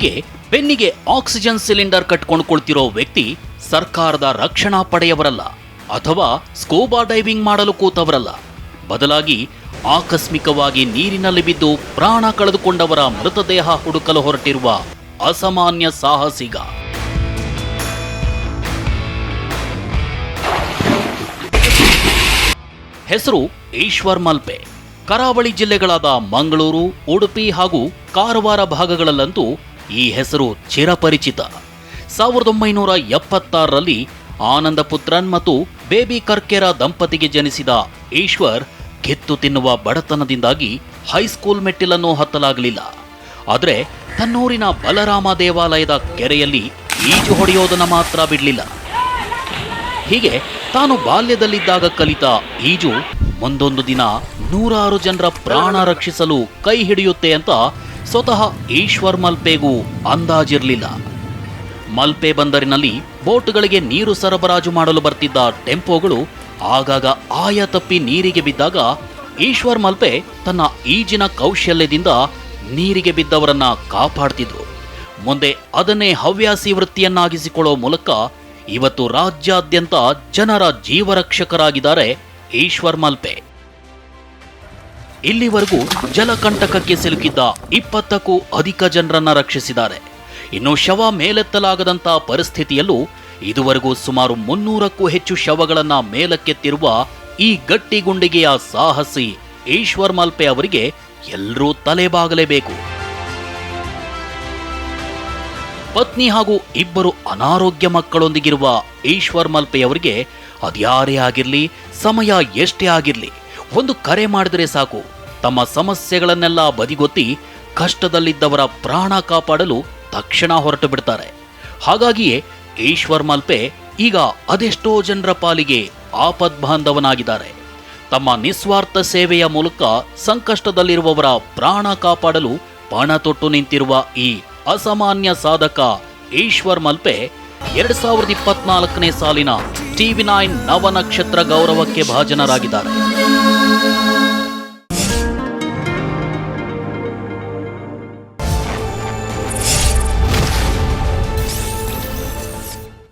ಹೀಗೆ ಬೆನ್ನಿಗೆ oxygen cylinder ಕಟ್ಕೊಂಡ್ಕೊಳ್ತಿರೋ ವ್ಯಕ್ತಿ ಸರ್ಕಾರದ ರಕ್ಷಣಾ ಪಡೆಯವರಲ್ಲ, ಅಥವಾ ಸ್ಕೋಬಾ ಡೈವಿಂಗ್ ಮಾಡಲು ಕೂತವರಲ್ಲ. ಬದಲಾಗಿ ಆಕಸ್ಮಿಕವಾಗಿ ನೀರಿನಲ್ಲಿ ಬಿದ್ದು ಪ್ರಾಣ ಕಳೆದುಕೊಂಡವರ ಮೃತದೇಹ ಹುಡುಕಲು ಹೊರಟಿರುವ ಅಸಾಮಾನ್ಯ ಸಾಹಸಿಗ. ಹೆಸರು ಈಶ್ವರ್ ಮಲ್ಪೆ. ಕರಾವಳಿ ಜಿಲ್ಲೆಗಳಾದ ಮಂಗಳೂರು, ಉಡುಪಿ ಹಾಗೂ ಕಾರವಾರ ಭಾಗಗಳಲ್ಲಂತೂ ಈ ಹೆಸರು ಚಿರಪರಿಚಿತ. ಸಾವಿರದ ಒಂಬೈನೂರ ಎಪ್ಪತ್ತಾರರಲ್ಲಿ ಆನಂದ ಪುತ್ರನ್ ಮತ್ತು ಬೇಬಿ ಕರ್ಕೆರ ದಂಪತಿಗೆ ಜನಿಸಿದ ಈಶ್ವರ್ ಕಿತ್ತು ತಿನ್ನುವ ಬಡತನದಿಂದಾಗಿ ಹೈಸ್ಕೂಲ್ ಮೆಟ್ಟಿಲನ್ನು ಹತ್ತಲಾಗಲಿಲ್ಲ. ಆದರೆ ತನ್ನೂರಿನ ಬಲರಾಮ ದೇವಾಲಯದ ಕೆರೆಯಲ್ಲಿ ಈಜು ಹೊಡೆಯೋದನ್ನು ಮಾತ್ರ ಬಿಡಲಿಲ್ಲ. ಹೀಗೆ ತಾನು ಬಾಲ್ಯದಲ್ಲಿದ್ದಾಗ ಕಲಿತ ಈಜು ಮುಂದೊಂದು ದಿನ ನೂರಾರು ಜನರ ಪ್ರಾಣ ರಕ್ಷಿಸಲು ಕೈ ಹಿಡಿಯುತ್ತೆ ಅಂತ ಸ್ವತಃ ಈಶ್ವರ್ ಮಲ್ಪೆಗೂ ಅಂದಾಜಿರಲಿಲ್ಲ. ಮಲ್ಪೆ ಬಂದರಿನಲ್ಲಿ ಬೋಟ್ಗಳಿಗೆ ನೀರು ಸರಬರಾಜು ಮಾಡಲು ಬರ್ತಿದ್ದ ಟೆಂಪೋಗಳು ಆಗಾಗ ಆಯ ತಪ್ಪಿ ನೀರಿಗೆ ಬಿದ್ದಾಗ ಈಶ್ವರ್ ಮಲ್ಪೆ ತನ್ನ ಈಜಿನ ಕೌಶಲ್ಯದಿಂದ ನೀರಿಗೆ ಬಿದ್ದವರನ್ನ ಕಾಪಾಡ್ತಿದ್ರು. ಮುಂದೆ ಅದನ್ನೇ ಹವ್ಯಾಸಿ ವೃತ್ತಿಯನ್ನಾಗಿಸಿಕೊಳ್ಳೋ ಮೂಲಕ ಇವತ್ತು ರಾಜ್ಯಾದ್ಯಂತ ಜನರ ಜೀವರಕ್ಷಕರಾಗಿದ್ದಾರೆ ಈಶ್ವರ್ ಮಲ್ಪೆ. ಇಲ್ಲಿವರೆಗೂ ಜಲಕಂಟಕಕ್ಕೆ ಸಿಲುಕಿದ್ದ ಇಪ್ಪತ್ತಕ್ಕೂ ಅಧಿಕ ಜನರನ್ನ ರಕ್ಷಿಸಿದ್ದಾರೆ. ಇನ್ನು ಶವ ಮೇಲೆತ್ತಲಾಗದಂತ ಪರಿಸ್ಥಿತಿಯಲ್ಲೂ ಇದುವರೆಗೂ ಸುಮಾರು ಮುನ್ನೂರಕ್ಕೂ ಹೆಚ್ಚು ಶವಗಳನ್ನ ಮೇಲಕ್ಕೆತ್ತಿರುವ ಈ ಗಟ್ಟಿಗುಂಡಿಗೆಯ ಸಾಹಸಿ ಈಶ್ವರ್ ಮಲ್ಪೆ ಅವರಿಗೆ ಎಲ್ಲರೂ ತಲೆಬಾಗಲೇಬೇಕು. ಪತ್ನಿ ಹಾಗೂ ಇಬ್ಬರು ಅನಾರೋಗ್ಯ ಮಕ್ಕಳೊಂದಿಗಿರುವ ಈಶ್ವರ್ ಮಲ್ಪೆಯವರಿಗೆ ಅದ್ಯಾರೇ ಆಗಿರಲಿ, ಸಮಯ ಎಷ್ಟೇ ಆಗಿರ್ಲಿ ಒಂದು ಕರೆ ಮಾಡಿದರೆ ಸಾಕು. ತಮ್ಮ ಸಮಸ್ಯೆಗಳನ್ನೆಲ್ಲ ಬದಿಗೊತ್ತಿ ಕಷ್ಟದಲ್ಲಿದ್ದವರ ಪ್ರಾಣ ಕಾಪಾಡಲು ತಕ್ಷಣ ಹೊರಟು ಬಿಡ್ತಾರೆ. ಹಾಗಾಗಿಯೇ ಈಶ್ವರ್ ಮಲ್ಪೆ ಈಗ ಅದೆಷ್ಟೋ ಜನರ ಪಾಲಿಗೆ ಆಪದ್ ಬಾಂಧವನಾಗಿದ್ದಾರೆ. ತಮ್ಮ ನಿಸ್ವಾರ್ಥ ಸೇವೆಯ ಮೂಲಕ ಸಂಕಷ್ಟದಲ್ಲಿರುವವರ ಪ್ರಾಣ ಕಾಪಾಡಲು ಪಣ ತೊಟ್ಟು ನಿಂತಿರುವ ಈ ಅಸಾಮಾನ್ಯ ಸಾಧಕ ಈಶ್ವರ್ ಮಲ್ಪೆ ಎರಡ್ ಸಾವಿರದ ಇಪ್ಪತ್ನಾಲ್ಕನೇ ಸಾಲಿನ ಟಿವಿ ನೈನ್ ನವನಕ್ಷತ್ರ ಗೌರವಕ್ಕೆ ಭಾಜನರಾಗಿದ್ದಾರೆ. Música